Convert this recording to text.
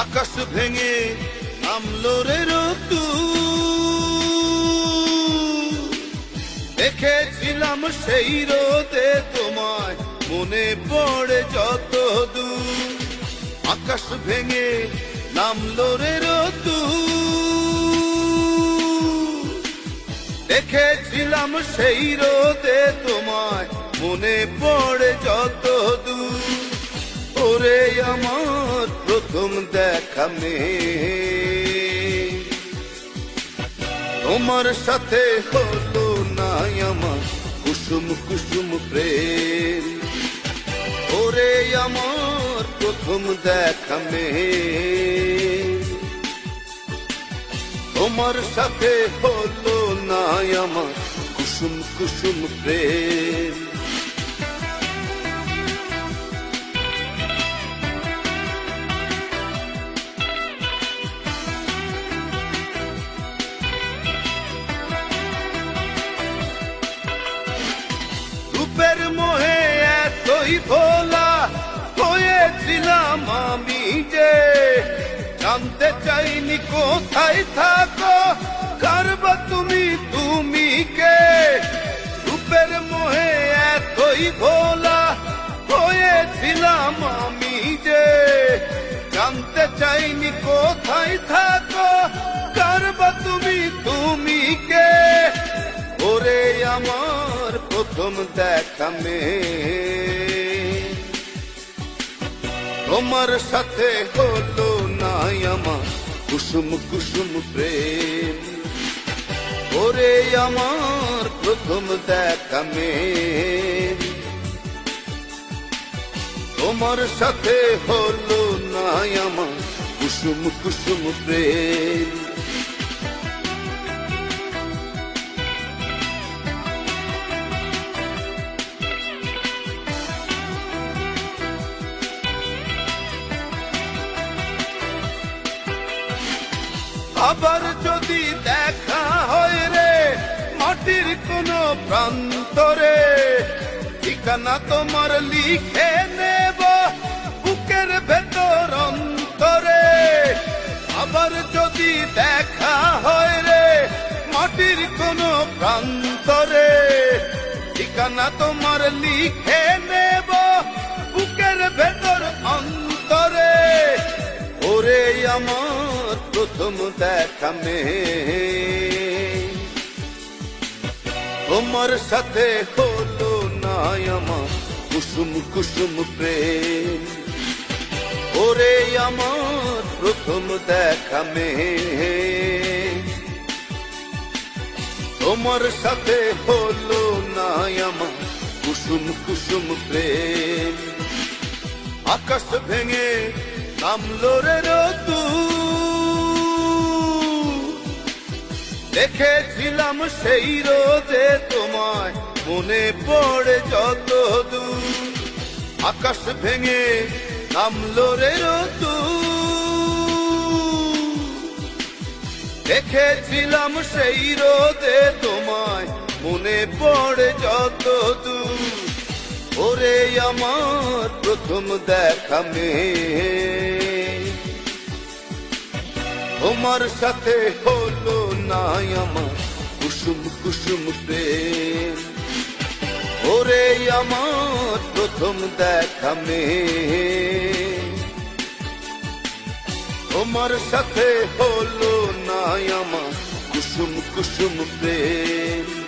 আকাশ ভেঙে নামলো রে রতু দেখেছিলাম সেই রোদে তোমায়, মনে পড়ে যত দূর আকাশ ভেঙে নামলো রে রতু দেখেছিলাম সেই রোদে তোমায়, মনে পড়ে প্রথম দেখা মেয়ে তোমার সাথে হলো না আমার কুসুম কুসুম প্রেম ওরে আমার প্রথম দেখা মেয়ে তোমার সাথে হলো না আমার কুসুম কুসুম প্রেম ভোলা হয়েছিলাম আমি যে। জানতে চাইনি কোথায় থাকো, কারবা তুমি তুমি কে? রূপের মোহে এতই ভোলা হয়েছিলাম আমি যে। জানতে চাইনি কোথায় থাকো, কারবা তুমি তুমি কে? ওরে আমার প্রথম দেখা মেয়ে। তোমার সাথে হলো না আমার কুসুম কুসুম প্রেম। ওরে আমার প্রথম দেখা মেয়ে তোমার সাথে হলো না আমার কুসুম কুসুম প্রেম। আবার যদি দেখা হয় রে, মাটির কোন প্রান্তরে, ঠিকানা তোমার লিখে নেব, বুকের ভেতর অন্তরে। আবার যদি দেখা হয় রে, মাটির কোন প্রান্তরে, ঠিকানা তোমার লিখে নেব প্রথম দেখা মেয়ে। তোমার সাথে হলো না কুসুম কুসুম প্রেম। ওরে আমার প্রথম দেখা মেয়ে। তোমার সাথে হলো না কুসুম কুসুম প্রেম। আকাশ ভেঙে নামলো রে দেখেছিলাম সেই রোদে তোমায়। মনে পড়ে যত দূর। আকাশ ভেঙে নামলো রে রতু। দেখেছিলাম সেই রোদে তোমায়। মনে পড়ে যত দূর। ওরে আমার প্রথম দেখা মেয়ে। তোমার সাথে হলো না আমার কুসুম কুসুম প্রেম। ওরে আমার প্রথম দেখা মেয়ে। তোমার সাথে হলো না আমার কুসুম কুসুম প্রেম।